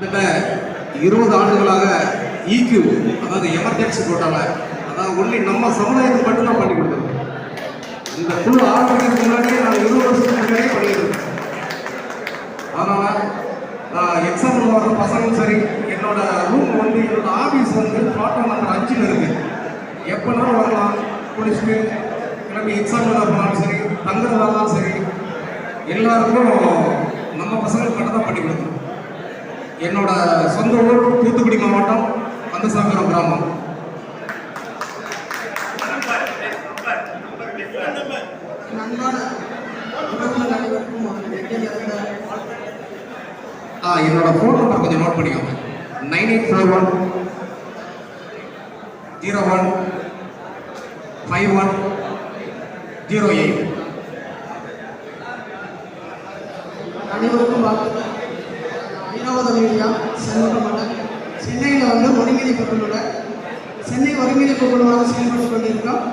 கிட்டத்தட்ட இருபது ஆண்டுகளாக ஈக்யூ அதாவது எமர்ஜென்சி போட்டால அதாவது ஒன்லி நம்ம சமுதாயத்துக்கு மட்டும்தான் பண்ணி கொடுத்துருக்கோம் இந்த குழு ஆரம்பிக்கிறதுக்கு முன்னாடியே நான் இருபது வருஷத்துக்கு முன்னாடியே பண்ணியிருக்கேன். அதனால நான் எக்ஸாம் வர பசங்களும் சரி என்னோட ரூம் வந்து என்னோட ஆஃபீஸ் வந்து பாட்டம் நம்பர் அஞ்சில் இருக்கு. எப்போனாலும் வரலாம் குளிச்சுட்டு கிளம்பி எக்ஸாம் வரலாம் சரி தங்குறதா இருந்தாலும் சரி எல்லாருக்கும் நம்ம பசங்களுக்கு மட்டும் தான் பண்ணி கொடுக்குறோம் என்னோட சொந்த ஊர் தூத்துக்குடி மாவட்டம் கந்தசாகரம் கிராமம். ஆ என்னோட ஃபோன் நம்பர் கொஞ்சம் நோட் பண்ணிக்கோங்க. Nine eight four one zero one five one zero eight அனைவருக்கும் வாழ்த்துக்கள் ஐராவத மீடியா சண்முகமண்டல் சென்னையில் வந்து ஒருங்கிணைப்பு குழுவோட சென்னை ஒருங்கிணைப்பு குழுவாக செயல்பட்டு கொண்டிருக்கோம்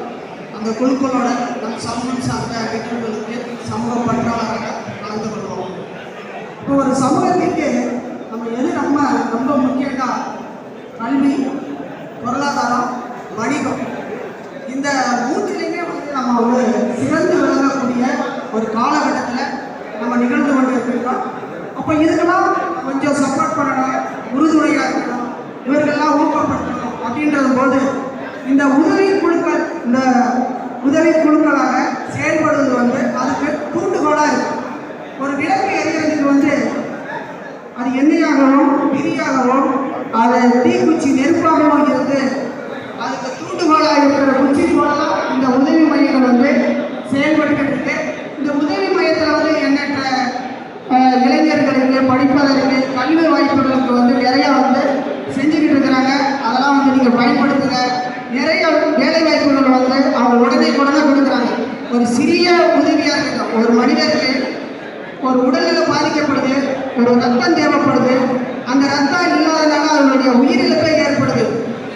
அந்த குழுக்களோட நம் சமூகம் சார்ந்த நிகழ்வுகளுக்கு சமூக பற்றாளராக கலந்து கொள்வோம் இப்போ ஒரு சமூகத்திற்கு நம்ம எது நம்ம ரொம்ப முக்கியம்னா கல்வி பொருளாதாரம் வணிகம் இந்த மூன்றிலையுமே வந்து நம்ம ஒரு சிறந்து விளங்கக்கூடிய ஒரு காலகட்டத்தில் நம்ம நிகழ்ந்து கொண்டு இருக்கோம் அப்போ இதுக்கெல்லாம் கொஞ்சம் சப்போர்ட் பண்ணணும் உறுதுணையாக இருக்கணும் இவர்களெல்லாம் ஊக்கப்படுத்தணும் அப்படின்றது போது இந்த உதவி குழுக்கள் இந்த உதவி குழுக்களாக செயல்படுவது வந்து அதுக்கு தூண்டுகோலாக இருக்கும் ஒரு விளக்கு எரியறதுக்கு வந்து அது எண்ணெயாகவும் விதியாகவும் அது தீக்குச்சி நெருப்பாக வாங்கிறது அதுக்கு தூண்டுகோலாக இருக்கிற குச்சி போலலாம் இந்த உதவி மையங்கள் வந்து செயல்பட்டுக்கிட்டு இந்த உதவி மையத்தில் வந்து எண்ணற்ற இளைஞர்களுக்கு படிப்பதற்கு கல்வி வாய்ப்புகளுக்கு வந்து நிறையா வந்து செஞ்சுக்கிட்டு இருக்கிறாங்க. அதெல்லாம் வந்து நீங்கள் பயன்படுத்துங்க. நிறைய வேலை வாய்ப்புகள் வந்து அவங்க உடனே உடனே கொடுக்குறாங்க. ஒரு சிறிய உதவியாக இருக்கும் ஒரு மனிதருக்கு ஒரு உடல்நிலை பாதிக்கப்படுது ஒரு ரத்தம் தேவைப்படுது அந்த ரத்தம் இல்லாத அவர்களுடைய உயிரிழப்பை ஏற்படுது.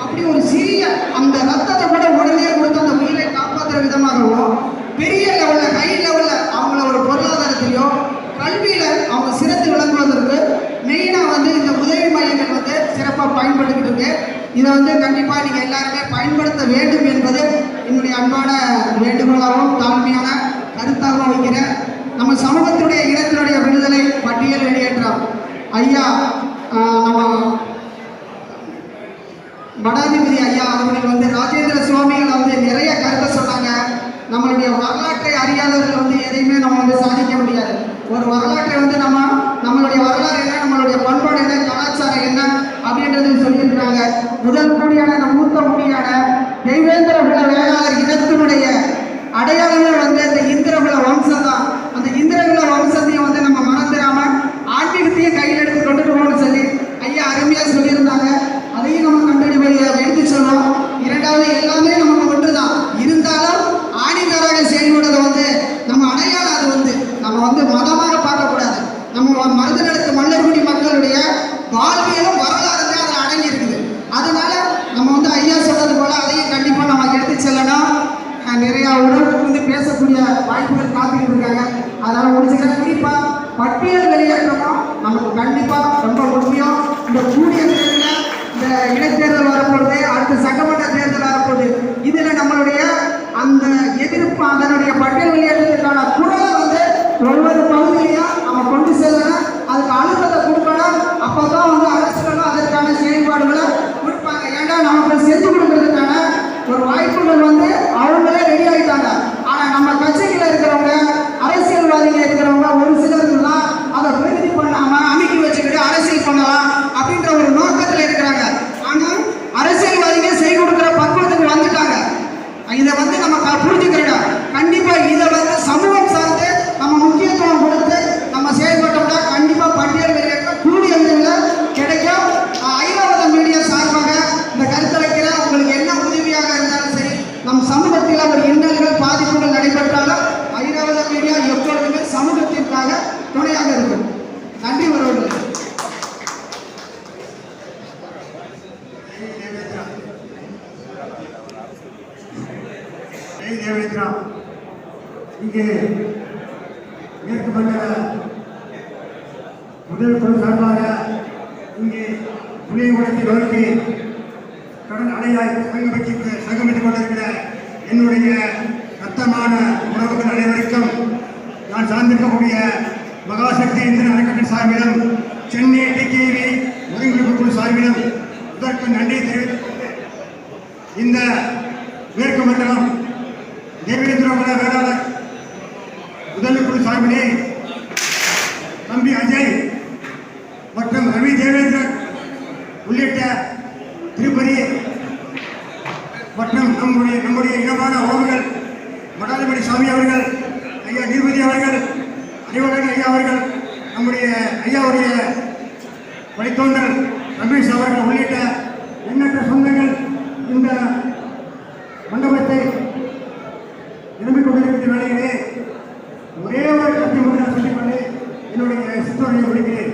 அப்படி ஒரு சிறிய அந்த ரத்தத்தை கூட உடனே கொடுத்து அந்த உயிரை காப்பாற்றுற விதமாகவும் பெரிய லெவலில் ஹை லெவலில் அவங்கள ஒரு பொருளாதாரத்திலையோ கல்வியில் அவங்க சிறந்து விளங்குவதற்கு மெயினாக வந்து இந்த உதவி மையங்கள் வந்து சிறப்பாக பயன்படுத்திக்கிட்டு இருக்கு. இதை வந்து கண்டிப்பாக நீங்கள் எல்லாருமே பயன்படுத்த வேண்டும் என்பது என்னுடைய அன்பான வேண்டுகோளாகவும் தாழ்மையான கருத்தாகவும் வைக்கிறேன். நம்ம சமூகத்துடைய இனத்தினுடைய விடுதலை பட்டியல் வெளியேற்றம். ஐயா நம்ம மடாதிபதி ஐயா அவர்கள் வந்து ராஜேந்திர சுவாமிகள் வந்து நிறைய கருத்தை சொன்னாங்க. நம்மளுடைய வரலாற்றை அறியாதவர்கள் வந்து எதையுமே நம்ம வந்து சாதிக்க முடியாது. ஒரு வரலாறு வந்து நம்ம நம்மளுடைய வரலாறு என்ன நம்மளுடைய பண்பாடு என்ன கலாச்சாரம் என்ன அப்படின்றது சொல்லியிருக்கிறாங்க முதல் குடியான இந்த மூத்த குடியான தெய்வேந்திர குல வேளாளர் இனத்தினுடைய அடையாளமே வந்து இந்த இந்திரகுல வம்சம் தான் அந்த இந்திரகுல வம்சத்தையும் வந்து நம்ம மறந்துடாம ஆன்மீகத்தையும் கையில் எடுத்து கொண்டுட்டு போகணும்னு சொல்லி ஐயா அருமையா சொல்லியிருந்தாங்க அதையும் நம்ம கண்டறிவை எடுத்து சொல்றோம் இரண்டாவது எல்லாமே நமக்கு ஒன்று தான் இருந்தாலும் ஆணிதராக செயல்படுறத வந்து நம்ம அடையாளம் அது வந்து நம்ம வந்து மதமாக பார்க்கக்கூடாது நம்ம மருதநிலத்து மல்லர்குடி மக்களுடைய வாழ்வியலும் வரலாறு தான் அதில் அடங்கி இருக்குது அதனால நம்ம வந்து ஐயா சொன்னது போல அதையும் கண்டிப்பாக நம்ம எடுத்து செல்லணும் அஹ் நிறைய உணர்வு வந்து பேசக்கூடிய வாய்ப்புகள் காத்துக்கிட்டு இருக்காங்க. அதனால முடிச்சுக்கிற குறிப்பா பட்டியல் வெளியேற்றமும் நமக்கு கண்டிப்பா ரொம்ப முக்கியம். இந்த கூடிய தேர்தலில் இந்த இடைத்தேர்தல் வரப்போகுது அடுத்த சட்டமன்ற தேர்தல் வரப்போகுது. இதுல நம்மளுடைய அந்த எதிர்ப்பு அதனுடைய பட்டியல் வெளியேற்றத்துக்கான குரலை வந்து ஒவ்வொரு பகுதியிலையும் நம்ம கொண்டு செல்லணும். அதுக்கு அழுத்தத்தை கொடுக்கணும். அப்பதான் வந்து அரசுகளும் அதற்கான செயல்பாடுகளை கொடுப்பாங்க ஏன்டா நமக்கு செஞ்சு கொடுக்கறதுக்கான ஒரு வாய்ப்புகள் வந்து அவங்களே ரெடி ஆயிட்டாங்க ஆனா நம்ம கட்சியில இருக்கிறவங்க அரசியல்வாதிகள் இருக்கிறவங்க ஒரு சிலருக்குலாம் அதை பிரதிநிதி பண்ணாம அமைக்கி வச்சுக்கிட்டு அரசியல் பண்ணலாம் அப்படின்ற ஒரு நோக்கத்துல இருக்கிறாங்க ஆனா அரசியல்வாதிகள் செய் கொடுக்குற பக்குவத்துக்கு வந்துட்டாங்க இதை வந்து நம்ம க- புரிஞ்சுக்கிறோம் கண்டிப்பா இதை வந்து சமூகம் சார்ந்து நம்ம முக்கியத்துவம் கொடுத்து நம்ம செயல்பட்டோம்னா கண்டிப்பா பட்டியல் வெளியேற்றம் கூடிய விரைவில் கிடைக்கும் அஹ் ஐராவத மீடியா சார்பாக இந்த கருத்தை வைக்கிறேன் உங்களுக்கு என்ன உதவியாக இருந்தாலும் சரி நம் சமூகத்தில் ஒரு இன்னல்கள் பாதிப்புகள் நடைபெற்றாலும் ஐராவத மீடியா எப்பொழுதுமே சமூகத்திற்காக துணையாக இருக்கும் நன்றி உறவுகள் ஜெய் தேவேந்திரா இங்கே. மேற்கு மண்டல முதல் குழு சார்பாக இங்கே புளியங்குளத்தை நோக்கி கடன் அலையாய் சங்கமித்து சங்கமித்துக் கொண்டிருக்கிற என்னுடைய ரத்தமான உறவுகள் அனைவருக்கும் நான் சார்ந்திருக்கக்கூடிய மகாசக்தி இந்திரன் அறக்கட்டளை சார்பிலும் சென்னை டிகேவி ஒருங்கிணைப்பு குழு சார்பிலும் இதற்கு நன்றி தெரிவித்துக் இந்த மேற்கு மண்டலம் தேவேந்திரகுல வேளாளர் உதவி தம்பி அஜய் மற்றும் ரவி தேவேந்திரன் உள்ளிட்ட திருப்பதி மற்றும் நம்முடைய நம்முடைய இனமான உறவுகள் மடாதிபதி சுவாமி அவர்கள் ஐயா நீர்மதி அவர்கள் அறிவழகன் ஐயா அவர்கள் நம்முடைய ஐயாவுடைய வழித்தோன்றல் ரமேஷ் அவர்கள் உள்ளிட்ட எண்ணற்ற சொந்தங்கள் இந்த மண்டபத்தை நிரம்பிக் கொண்டிருக்கிற வேலையில் ஒரே என்னுடைய சித்தோரையை முடிக்கிறேன்.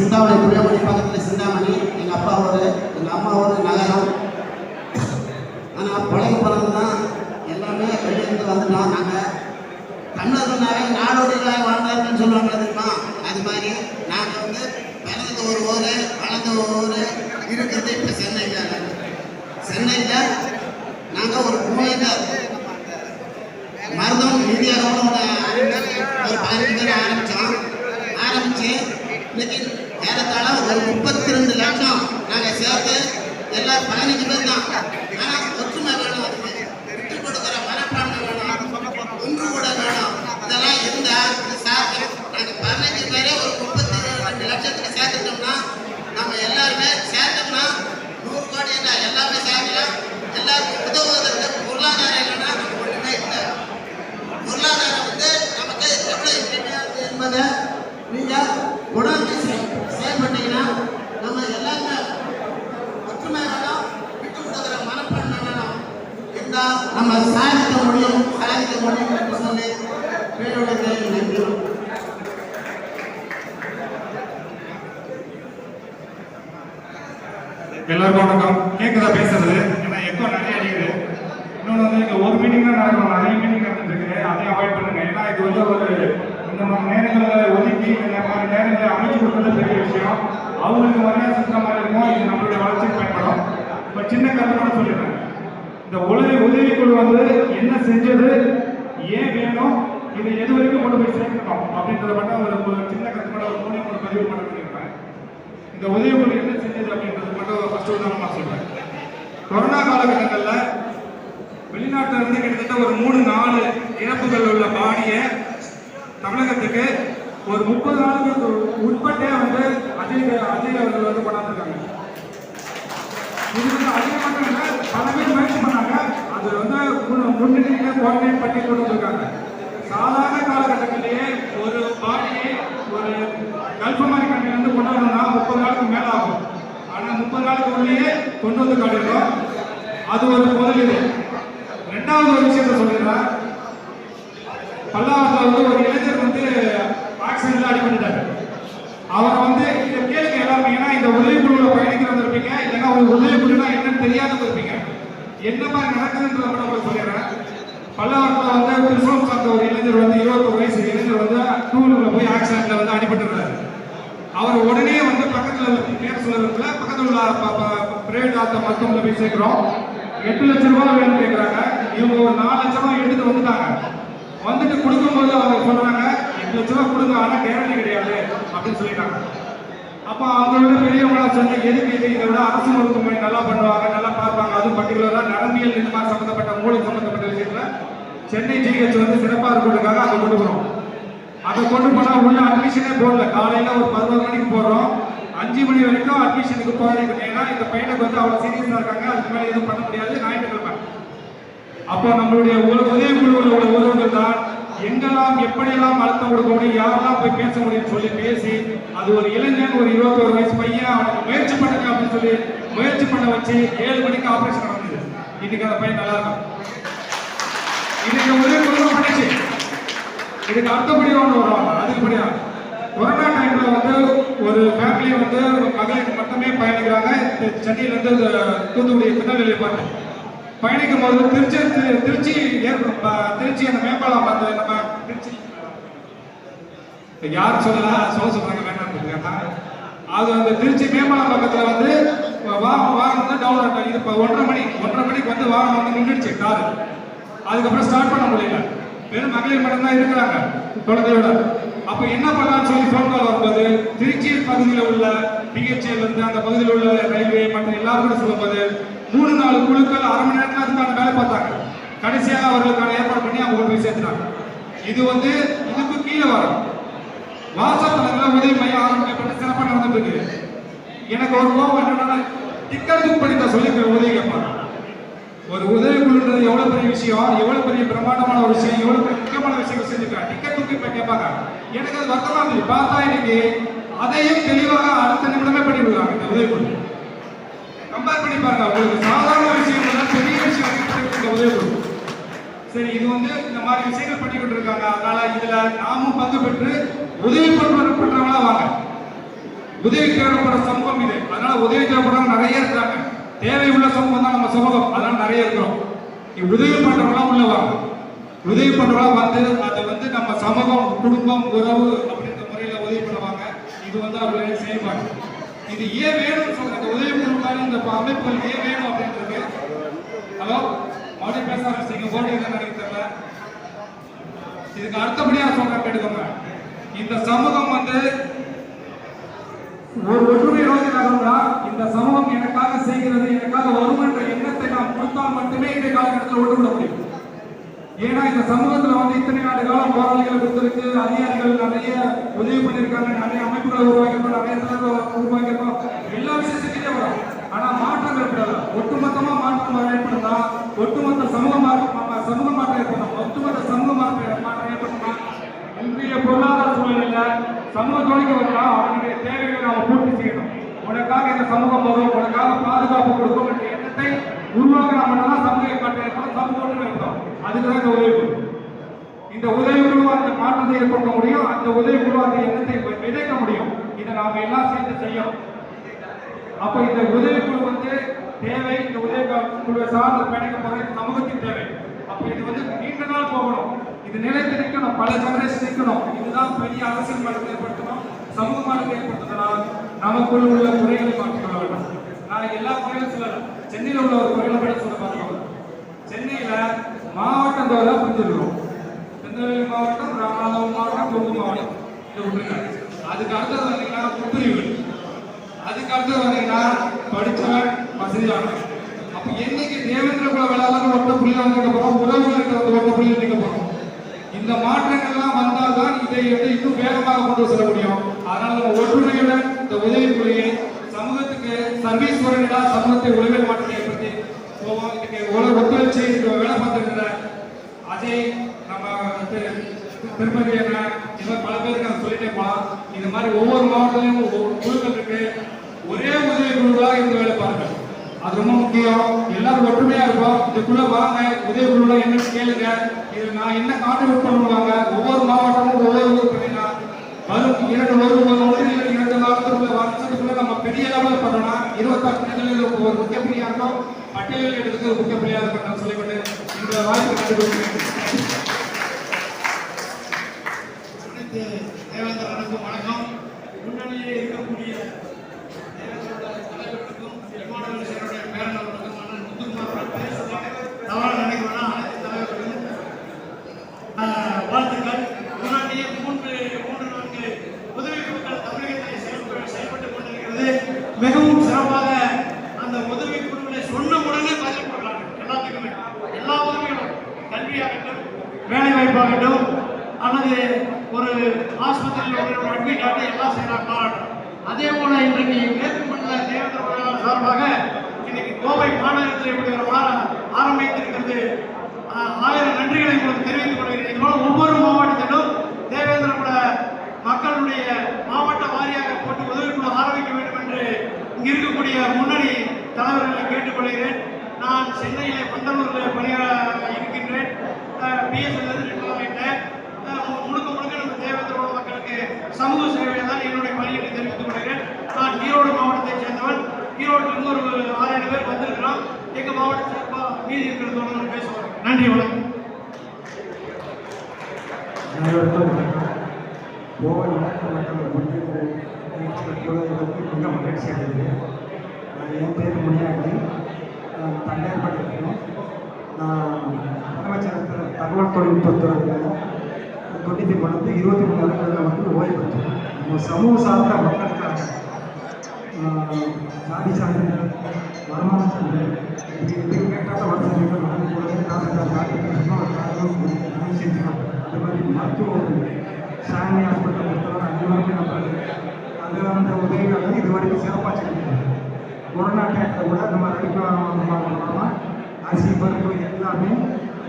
சிந்தாமணி புளியமணி பக்கத்தில் சிந்தாமணி எங்கள் அப்பா எங்கள் அம்மாவோட நகரம். ஆனால் பழகி பிறந்து தான் எல்லாமே வெளியிருந்து வந்துட்டோம். நாங்கள் கண்ணதுனாவே நாடோடிகளாக வாழ்ந்தாருன்னு சொல்லுவாங்க தெரியுமா? அது மாதிரி நாங்கள் வந்து பிறந்த ஒரு ஊர் வளர்ந்த ஒரு ஊர் இருக்கிறது இப்போ சென்னையில் சென்னையில் நாங்கள் ஒரு குமையில் மருதம் நிதியாக ஒரு பதினஞ்சு பேர் ஆரம்பித்தோம் ஆரம்பித்து இன்னைக்கு algo நீங்க உணர்ந்து செயல்பட்டீங்கன்னா நம்ம எல்லாருமே ஒற்றுமை விட்டு கொடுக்குற மனப்பான்மை வேணும். நம்ம சாதிக்க முடியும் சாதிக்க முடியும் என்று சொல்லி நன்றி எல்லாருக்கும் வணக்கம். பேசுறது? ஏன்னா எக்கோ நிறைய அடிக்குது. இன்னொன்று வந்து இங்க ஒரு மீனிங் தான் நடக்கணும். நிறைய மீனிங் நடந்துட்டு இருக்கு. அதையும் அவாய்ட் பண்ணுங்க. ஏன்னா இது வந்து ஒரு இந்த மாதிரி நேரங்களை ஒதுக்கி இந்த மாதிரி நேரங்களை அமைச்சு கொடுக்கறது பெரிய விஷயம். அவங்களுக்கு மரியாதை செலுத்துற மாதிரி இருக்கும்? இது நம்மளுடைய வளர்ச்சிக்கு பயன்படும். இப்போ சின்ன கருத்தோட சொல்லிடுறேன். இந்த உதவி உதவிக்குழு வந்து என்ன செஞ்சது ஏன் வேணும் இதை எது வரைக்கும் கொண்டு போய் சேர்க்கணும் அப்படின்றத மட்டும் ஒரு சின்ன கருத்தோட ஒரு மூணு ஒரு பதிவு பண்ண சொல்லியிருப்பேன். இந்த உதவிக்குழு என்ன செஞ்சது அப்படின்றது மட்டும் ஃபஸ்ட்டு உதாரணமாக சொல்கிறேன் கொரோனா காலகட்டங்களில் வெளிநாட்டில் இருந்து கிட்டத்தட்ட ஒரு மூணு நாலு இறப்புகள் உள்ள பாடியை தமிழகத்துக்கு ஒரு முப்பது நாளுக்கு உட்பட்டே வந்து அஜய் அஜய் அவர்கள் வந்து கொண்டாந்துருக்காங்க. இது வந்து அஜய் மட்டும் இல்லை பல பேர் முயற்சி பண்ணாங்க. அது வந்து முன்னிலையில கோஆர்டினேட் பண்ணி கொண்டு வந்திருக்காங்க. சாதாரண காலகட்டத்திலேயே ஒரு பாடியை ஒரு கல்பமாரி மாதிரி வந்து இருந்து கொண்டாடணும்னா முப்பது நாளுக்கு மேலே ஆகும் ஆனால் முப்பது நாளுக்கு உள்ளேயே கொண்டு வந்து காட்டிடுறோம் அது ஒரு முதலீடு ரெண்டாவது ஒரு விஷயத்த சொல்லிடுறேன் பல்லாவரத்தில் வந்து ஒரு இளைஞர் வந்து ஆக்சிடென்ட்ல அடிபட்டுட்டாரு அவரை வந்து இதை கேளுங்க எல்லாருமே ஏன்னா இந்த உதவிக்குழுவில் பயணிக்கிறவங்க இருப்பீங்க இல்லைன்னா ஒரு உதவிக்குழுனா என்னன்னு தெரியாதவங்க இருப்பீங்க என்ன மாதிரி நடக்குதுன்றத மட்டும் உங்களுக்கு சொல்லிடுறேன் பல்லாவரத்தில் வந்து திருசோம் சார்ந்த ஒரு இளைஞர் வந்து இருபத்தொரு வயசு இளைஞர் வந்து டூ வீலர்ல போய் ஆக்சிடென்ட்ல வந்து அடிபட்டுறாரு அவர் உடனே வந்து பக்கத்துல பேர் சொல்லுறதுல பக்கத்துல உள்ள பிரைவேட் ஆத்த மருத்துவமனை போய் சேர்க்கிறோம். எட்டு லட்ச ரூபாய் வேணும்னு கேட்குறாங்க இவங்க ஒரு நாலு லட்ச ரூபாய் எடுத்துட்டு வந்துட்டாங்க. வந்துட்டு கொடுக்கும்போது அவங்க சொல்றாங்க எட்டு லட்ச ரூபாய் கொடுங்க ஆனா கேரண்டி கிடையாது அப்படின்னு சொல்லிட்டாங்க. அப்போ அவங்களோட பெரியவங்களா சொன்ன எதுக்கு இது? இதை விட அரசு மருத்துவமனை நல்லா பண்ணுவாங்க நல்லா பார்ப்பாங்க. அதுவும் பர்டிகுலரா நரம்பியல் இந்த மாதிரி சம்பந்தப்பட்ட மூளை சம்பந்தப்பட்ட விஷயத்துல சென்னை ஜிஹெச் வந்து சிறப்பாக இருக்கிறதுக்காக அதை கொண்டு போறோம். அதை கொண்டு போனால் உள்ள அட்மிஷனே போடல. காலையில் ஒரு பதினோரு மணிக்கு போடுறோம் அஞ்சு மணி வரைக்கும் அட்மிஷனுக்கு போறீங்க ஏன்னா இந்த பையனுக்கு வந்து அவ்வளோ சீரியஸாக இருக்காங்க. அதுக்கு மேலே எதுவும் பண்ண முடியாது. ஞாயிற்றுக்கிழமை. அப்போ நம்மளுடைய ஒரு உதவி குழுவில் உள்ள உறவுகள் தான் எங்கெல்லாம் எப்படியெல்லாம் அழுத்தம் கொடுக்க முடியும் யாரெல்லாம் போய் பேச முடியும்னு சொல்லி பேசி அது ஒரு இளைஞன் ஒரு இருபத்தோரு வயசு பையன் அவனுக்கு முயற்சி பண்ணுங்க அப்படின்னு சொல்லி முயற்சி பண்ண வச்சு ஏழு மணிக்கு ஆபரேஷன் நடந்தது. இன்னைக்கு அந்த பையன் நல்லா இருக்கும் இன்னைக்கு உதவி குழு பண்ணிச்சு இதுக்கு அடுத்தபடி ஒன்று வருவாங்க. அதுக்குபடியா கொரோனா டைம்ல வந்து ஒரு ஃபேமிலி வந்து மகளிர் மட்டுமே பயணிக்கிறாங்க. இந்த சென்னையில இருந்து தூத்துக்குடி திருநெல்வேலி பார்த்து பயணிக்கும் போது திருச்சி திருச்சி திருச்சி அந்த மேம்பாலம் பார்த்து நம்ம திருச்சி. யார் சொல்லல? சொல்ல சொல்றாங்க வேண்டாம் அது அந்த திருச்சி மேம்பாலம் பக்கத்துல வந்து வாகனம் வாகனம் வந்து டவுன் இது இப்போ ஒன்றரை மணி ஒன்றரை மணிக்கு வந்து வாகனம் வந்து நின்றுடுச்சு காரு. அதுக்கப்புறம் ஸ்டார்ட் பண்ண முடியல. வெறும் மகளிர் மட்டும் தான் இருக்கிறாங்க. குழந்தையோட அப்ப என்ன பண்ணலாம்னு சொல்லி ஃபோன் கால் வரும்போது திருச்சி பகுதியில் உள்ள பிஹெச்எல் இருந்து அந்த பகுதியில் உள்ள ரயில்வே மற்ற எல்லாருக்கும் சொல்லும்போது மூணு நாலு குழுக்கள் அரை மணி நேரத்தில் அதுக்கான வேலை பார்த்தாங்க. கடைசியாக அவர்களுக்கான ஏற்பாடு பண்ணி அவங்க கொண்டு போய் சேர்த்துனாங்க இது வந்து இதுக்கு கீழே வரும். வாசத்தலங்கள உதவி மையம் ஆரம்பிக்கப்பட்டு சிறப்பாக நடந்துட்டு இருக்கு. எனக்கு ஒரு கோபம் என்னன்னா டிக்கெட் புக் பண்ணி தான் சொல்லி உதவி கேட்பாங்க. ஒரு உதவி குழுன்றது எவ்வளவு பெரிய விஷயம்? எவ்வளவு பெரிய பிரம்மாண்டமான ஒரு விஷயம்? எவ்வளவு பெரிய முக்கியமான விஷயங்கள் செஞ்சுருக்காங்க டிக்கெட் தூக்கி இப்ப கேட்பாங்க எனக்கு அது வருத்தமா இருந்துச்சு. பார்த்தா இன்னைக்கு அதையும் தெளிவாக அடுத்த நிமிடமே பண்ணி விடுவாங்க இந்த உதவி குழு. கம்பேர் பண்ணி பாருங்க. உங்களுக்கு சாதாரண விஷயம் பெரிய விஷயம் இந்த உதவி குழு. சரி இது வந்து இந்த மாதிரி விஷயங்கள் பண்ணிக்கிட்டு இருக்காங்க அதனால இதுல நாமும் பங்கு பெற்று உதவி பண்ற- பண்றவங்களா வாங்க. உதவி தேவைப்படுற சமூகம் இது. அதனால உதவி தேவைப்படுறவங்க நிறைய இருக்காங்க தேவை உள்ள சமூகம் தான் நம்ம சமூகம். அதனால நீ உதவி பண்றவங்களாம் உள்ள வாங்க உதவி பண்றவங்களா வந்து அதை வந்து நம்ம சமூகம் குடும்பம் உறவு அப்படின்ற முறையில உதவி பண்ணுவாங்க. இது வந்து அவர்களுடைய செயல்பாடு. இது ஏன் வேணும்னு சொல்ற உதவி குழுக்கள் இந்த அமைப்புகள் ஏன் வேணும் அப்படின்றது. ஹலோ? மறுபடியும் பேச ஆரம்பிச்சீங்க போட்டு எனக்கு நினைக்கிறல இதுக்கு அடுத்தபடியா சொல்றேன் கேட்டுக்கோங்க. இந்த சமூகம் வந்து ஒரு ஒற்றுமை நோக்கி நகர்ந்தா அந்த சமூகம் எனக்காக செய்கிறது எனக்காக வரும் என்ற எண்ணத்தை நாம் கொடுத்தால் மட்டுமே இந்த காலகட்டத்தில் ஒன்றுவிட முடியும். ஏன்னா இந்த சமூகத்துல வந்து இத்தனை ஆண்டு காலம் போராளிகள் கொடுத்திருக்கு அதிகாரிகள் நிறைய உதவி பண்ணியிருக்காங்க நிறைய அமைப்புகளை உருவாக்கியிருக்கோம் நிறைய தலைவர்கள் உருவாக்கியிருக்கோம். எல்லா விஷயத்துக்கிட்டே வரும். ஆனா மாற்றம் ஏற்படாது ஒட்டுமொத்தமா மாற்றம் ஏற்படுத்தா ஒட்டுமொத்த சமூக மாற்றம் சமூக மாற்றம் ஏற்படும் ஒட்டுமொத்த சமூக மாற்றம் மாற்றம் ஏற்படுமா இன்றைய பொருளாதார சூழ்நிலையில சமூக சமூகத்தோடு வந்தா அவனுடைய தேவைகளை நாம பூர்த்தி செய்யணும். உனக்காக இந்த சமூகம் வரும் உனக்காக பாதுகாப்பு கொடுக்கும் என்ற எண்ணத்தை நம்ம மட்டும்தான் சமூக மாற்றம் சமூகம் சமூக அதுக்குதான் இந்த உதவி இந்த உதவி குழுவா அந்த மாற்றத்தை ஏற்படுத்த முடியும் அந்த உதவி குழுவா அந்த எண்ணத்தை விதைக்க முடியும். இதை நாம எல்லாம் சேர்ந்து செய்யணும். அப்ப இந்த உதவி குழு வந்து தேவை இந்த உதவி குழுவை சார்ந்த பயணிக்க போற சமூகத்தின் தேவை. அப்ப இது வந்து நீண்ட நாள் போகணும். இது நிலைத்து நிற்கணும் பல ஜெனரேஷன் நிற்கணும் இதுதான் பெரிய அரசியல் மாற்றத்தை ஏற்படுத்தணும் சமூக மாற்றத்தை ஏற்படுத்தினால் நமக்குள் உள்ள குறைகளை மாற்றிக்கொள்ள வேண்டும். நான் எல்லா குறைகளும் சொல்லலாம் சென்னையில் உள்ள ஒரு குறைகளை பற்றி சொல்ல பார்க்கலாம் சென்னையில மாவட்டம் தோறும் புரிஞ்சுருக்கோம் திருநெல்வேலி மாவட்டம் ராமநாதபுரம் மாவட்டம் கொங்கு மாவட்டம். இதை அதுக்கு அடுத்தது வந்தீங்கன்னா உட்பிரிவுகள் அதுக்கு அடுத்தது வந்தீங்கன்னா படிச்சவன் வசதியானவன் அப்ப என்னைக்கு தேவேந்திர குல வேளாளர் ஒட்ட புள்ளி வந்ததுக்கு போறோம்? உறவுகள் இருக்கிறது ஒட்ட புள்ளி நிற்க போறோம். இந்த மாற்றங்கள்லாம் வந்தால்தான் இதை வந்து இன்னும் வேகமாக கொண்டு செல்ல முடியும். அதனால நம்ம ஒற்றுமை இந்த உதவிக்குழுவை சமூகத்துக்கு சர்வீஸ் ஓரியன்டா சமூகத்தை உளவியல் மாற்றத்தை ஏற்படுத்தி போவோம் இதுக்கு உலக ஒத்துழைச்சி வேலை பார்த்துருக்கிற அஜய் நம்ம வந்து திருப்பதி என்ன இது பல பேருக்கு நான் சொல்லிட்டே போலாம். இந்த மாதிரி ஒவ்வொரு மாவட்டத்திலும் ஒவ்வொரு குழுக்கள் இருக்கு ஒரே உதவி குழுவாக இந்த வேலை பாருங்க அது ரொம்ப முக்கியம். எல்லாரும் ஒற்றுமையா இருக்கும் இதுக்குள்ள வாங்க. உதவி குழுல என்னன்னு கேளுங்க. இது நான் என்ன கான்ட்ரிபியூட் பண்ணுவாங்க? ஒவ்வொரு மாவட்டமும் ஒவ்வொரு ஊர் பண்ணினா வரும் இரண்டு ஒரு ஒரு ஒன்று இல்லை இரண்டு மாவட்டத்துக்குள்ள வருஷத்துக்குள்ள நம்ம பெரிய லெவலில் பண்ணோம்னா இருபத்தாறு நிலையில் ஒரு முக்கிய புள்ளியா இருக்கும் பட்டியலில் எடுத்து முக்கிய புள்ளியா இருக்கட்டும் சொல்லிக்கொண்டு இந்த வாய்ப்பு கண்டுபிடிக்கிறேன். ஆஸ்பத்திரியில் எல்லாம் செய்கிறாங்க அதே போல இன்றைக்கு மேற்கு மண்டல தேவேந்திர குலவேலர் சார்பாக இன்னைக்கு கோவை மாநகரத்தில் இப்படி ஒரு வாரம் ஆரம்பித்திருக்கிறது. ஆயிரம் நன்றிகளை உங்களுக்கு தெரிவித்துக் கொள்கிறேன். இது போல ஒவ்வொரு மாவட்டத்திலும் தேவேந்திர குல மக்களுடைய மாவட்ட வாரியாக போட்டு உதவிக்குழு ஆரம்பிக்க வேண்டும் என்று இங்கு இருக்கக்கூடிய முன்னணி தலைவர்களை கேட்டுக்கொள்கிறேன் நான் சென்னையிலே பந்தலூரில் பணியாளர் இருக்கின்றேன் பிஎஸ்எல் ரிட்டர்ன் ஆகிட்டேன் அஹ் மு- முழுக்க முழுக்க நம்ம தேவேந்திர குல மக்களுக்கு சமூக சேவை தான் என்னுடைய பணி என்று தெரிவித்துக் கொள்கிறேன் நான் ஈரோடு மாவட்டத்தைச் சேர்ந்தவன் ஈரோட்டிலிருந்து ஒரு ஆறு ஏழு பேர் வந்திருக்கிறோம் எங்கள் மாவட்ட சார்பாக மீதி இருக்கிற தோழர்கள் பேசுவாங்க நன்றி வணக்கம். அனைவருக்கும் வணக்கம். மிக மகிழ்ச்சி அடைகிறேன் என் பேர் முனியாண்டி. நான் தனியார் படிக்கிறேன் நான் முதலமைச்சரத்தில் தகவல் தொழில்நுட்பத்துறையில் தொண்ணூற்றி மூணு இருபத்தி மூணு வருடங்கள் வந்து ஓய்வு பெற்றேன். நம்ம சமூக சார்ந்த மக்களுக்காக ஆஹ், சாதி சான்றிதழ் வருமான சான்றிதழ் இது சாமி ஹாஸ்பிட்டல் பொறுத்தவரை அது வரைக்கும் நம்ம அது அந்த உதவிகள் இது வரைக்கும் சிறப்பாக செஞ்சுருக்கோம் கொரோனா டைத்தில் கூட நம்ம ரெடி அரிசி பருப்பு எல்லாமே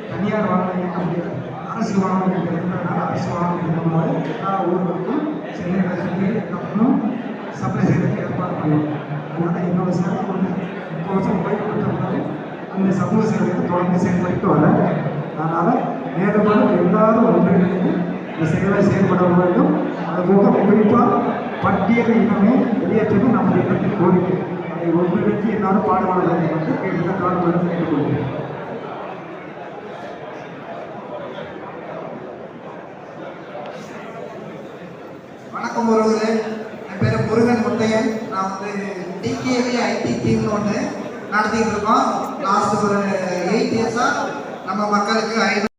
தனியார் வாகனம் இயக்க முடியாது அரசு வாகனம் இருக்கிறதுனால அரசு வாகனம் இருக்கும்போது எல்லா ஊர்களுக்கும் சென்னையில் சொல்லி சப்ளை செய்யறதுக்கு ஏற்பாடு பண்ணுவோம் அதனால் என்னோட சேவை ஒன்று முப்பது வருஷம் ஓய்வு பெற்றிருந்தாலும் அந்த சமூக சேவையை தொடர்ந்து செயல்பட்டு வர. அதனால் மேலும் எல்லாரும் ஒன்றிணைந்து இந்த செயலை செயல்பட வேண்டும். அதுபோக குறிப்பாக பட்டியல் இனமே வெளியேற்றமே நமது இனத்தின் கோரிக்கை. அதை ஒன்றிணைத்து எல்லாரும் பாடுபட வேண்டும் என்று கேட்டுதான் காரணம் கேட்டுக்கொள்கிறேன். வணக்கம் உறவுகளே. என் பேர் முருகன் முத்தையன். நான் வந்து டிகேவி ஐடி டீம்னு ஒன்று நடத்திட்டு இருக்கோம். லாஸ்ட் ஒரு எயிட் இயர்ஸாக நம்ம மக்களுக்கு ஐநூறு